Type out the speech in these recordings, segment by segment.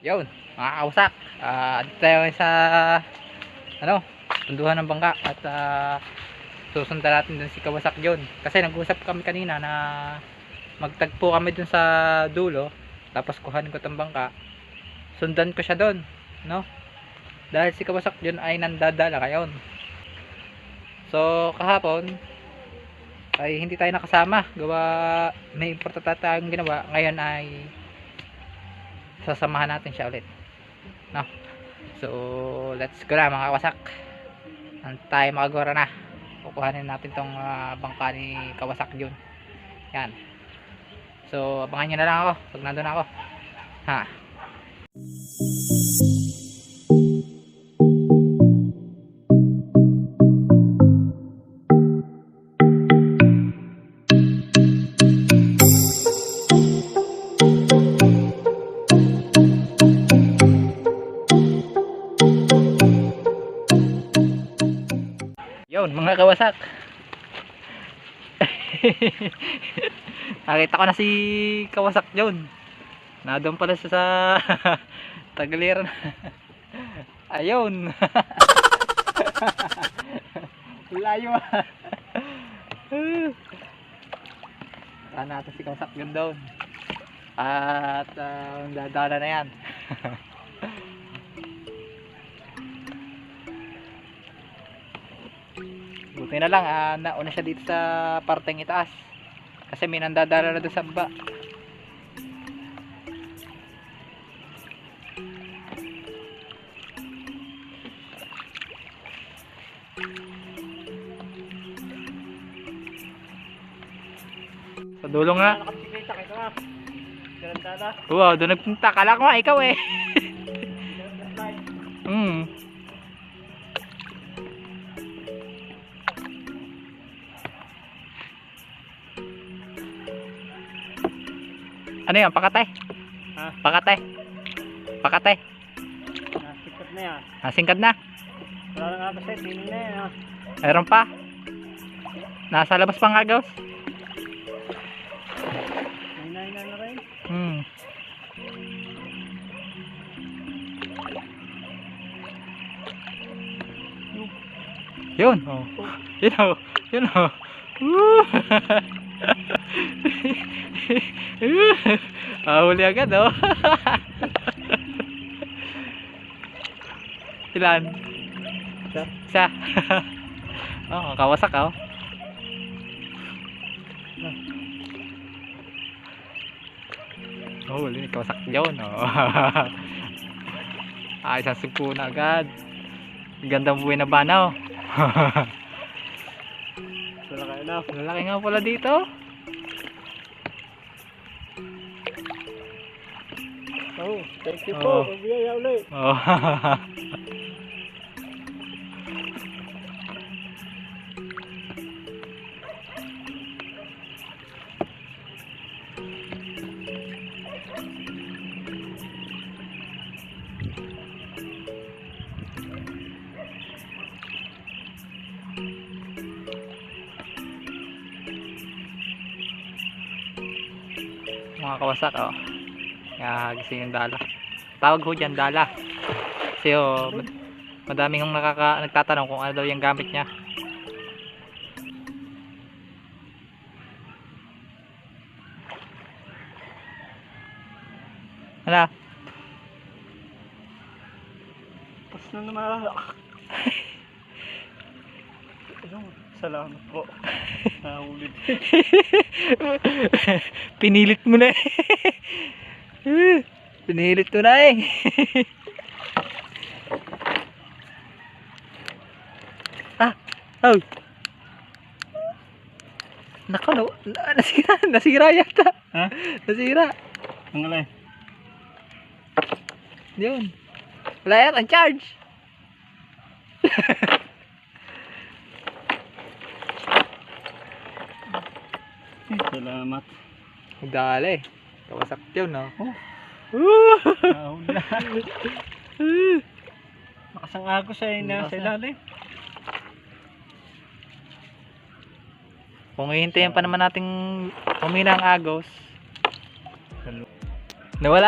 Yun, mga kausak. Ah, dito tayo sa ano, tunduhan ng bangka at ah, susundan natin dun si Kawasak yun. Kasi nag-usap kami kanina na magtagpo kami dun sa dulo tapos kuhanin ko tong bangka. Sundan ko siya dun, no? Dahil si Kawasak yun ay nandadala ngayon. So, kahapon ay hindi tayo nakasama. Gawa may importante tayong ginawa. Ngayon ay sasamahan natin siya ulit. No? So, let's go na mga kawasak. Ang tayo makagora na. Kukuhanin natin tong ah, bangka ni Kawasak yun. Yan. So, abangan nyo na lang ako pag nandun ako. Ha. Yun, Nakita ko na si Kawasak yun. Nadon pala siya sa Tagaliran. Ayun. Layo. Saan natin si Kawasak yun doon. At uh, dadala na yan. Buti na lang, ah, nauna siya dito sa parteng itaas. Kasi may nandadala na doon sa baba. Sa dulo nga. Wow, doon nagpunta. Kala ko nga, ikaw eh. Ano yan? Pakatay? Ha? Pakatay? Pakatay? Nasikat na yan. Nasingkad na? Wala na nga kasi, tinig na yan ha. Meron pa? Nasa labas pa nga, Gauss? Hinahinay na rin. Hmm. Yun. Oh. Yun oh. Yun oh. Woo! ah, huli agad oh. Ilan? Isa. Isa. oh, kawasak oh. Oh, huli kawasak yun oh. ah, isang sugpo na agad. Gandang buhay na banaw. Wala na. Lalaki nga pala dito. Oh, thank you Oh. po. Magbiyaya ulit. Oh. mga kawasak oh. Kaya gising yung dala. Tawag ho dyan dala. Kasi oh, mad- madaming ang nakaka nagtatanong kung ano daw yung gamit niya. Hala, Tapos na naman. Ayun, Salamat po. Nahulid. pinilit mo na eh. pinilit mo na eh. ah, oh. Nako, no, na, nasira, nasira yata. Ha? Nasira. Ang alay. Yun. Wala yan, ang charge. Salamat. Dali. Kawasak yun, no? Oh. Oh. Nahulid na. Nakasang ako sa ina sa ilalim. Kung hihintayin pa naman nating humina ang agos. Nawala.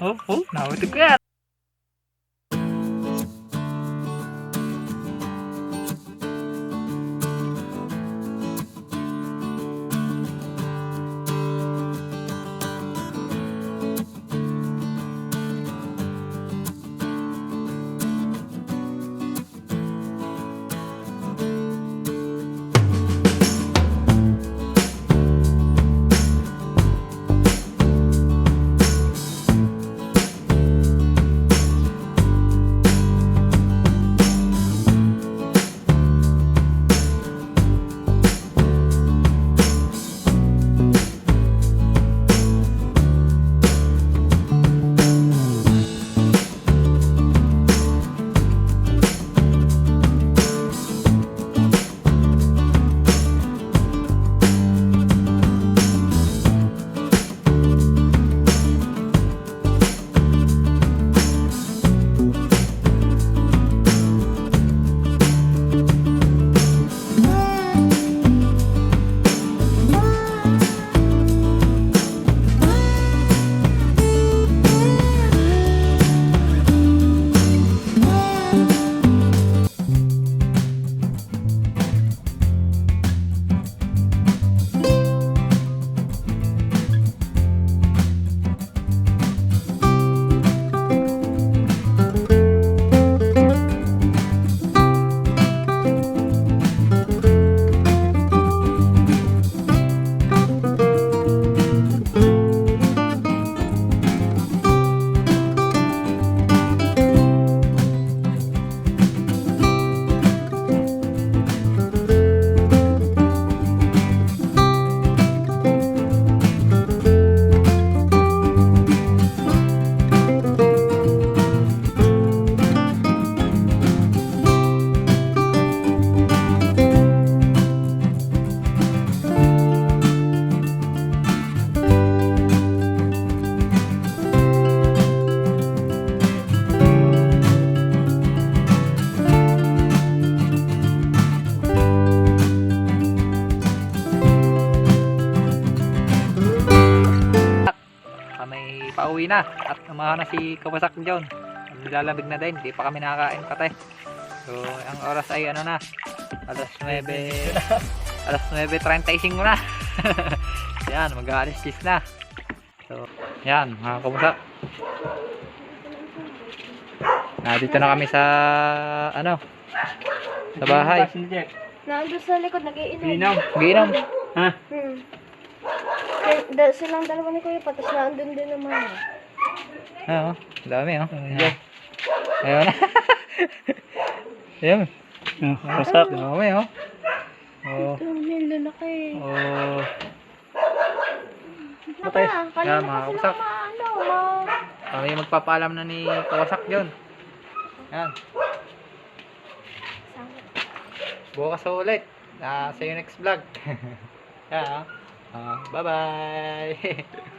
Oh, oh, nautog ko yan. Na at umaha na si Kawasak John. Nilalamig na din, hindi pa kami nakakain pati. So, ang oras ay ano na, alas 9, alas 9.35 na. yan, mag-aalis na. So, yan, mga kawasak. Nandito na kami sa, ano, sa bahay. Nandun sa likod, nag-iinom. Linaw. Ginom. Ha? Hmm. Silang dalawa ni Kuya pa, tapos nandun din naman. Oo, dami oh. Ayan. Ayun na. Ayun. Oh, Wasak. Dami oh. Oh. May lalaki. Oh. Naka, kanina Yan, pa mga ma... Kami magpapaalam na ni Kawasak yun. Yan. Bukas ulit. Ah, see you next vlog. Yan ah. Ah, bye-bye.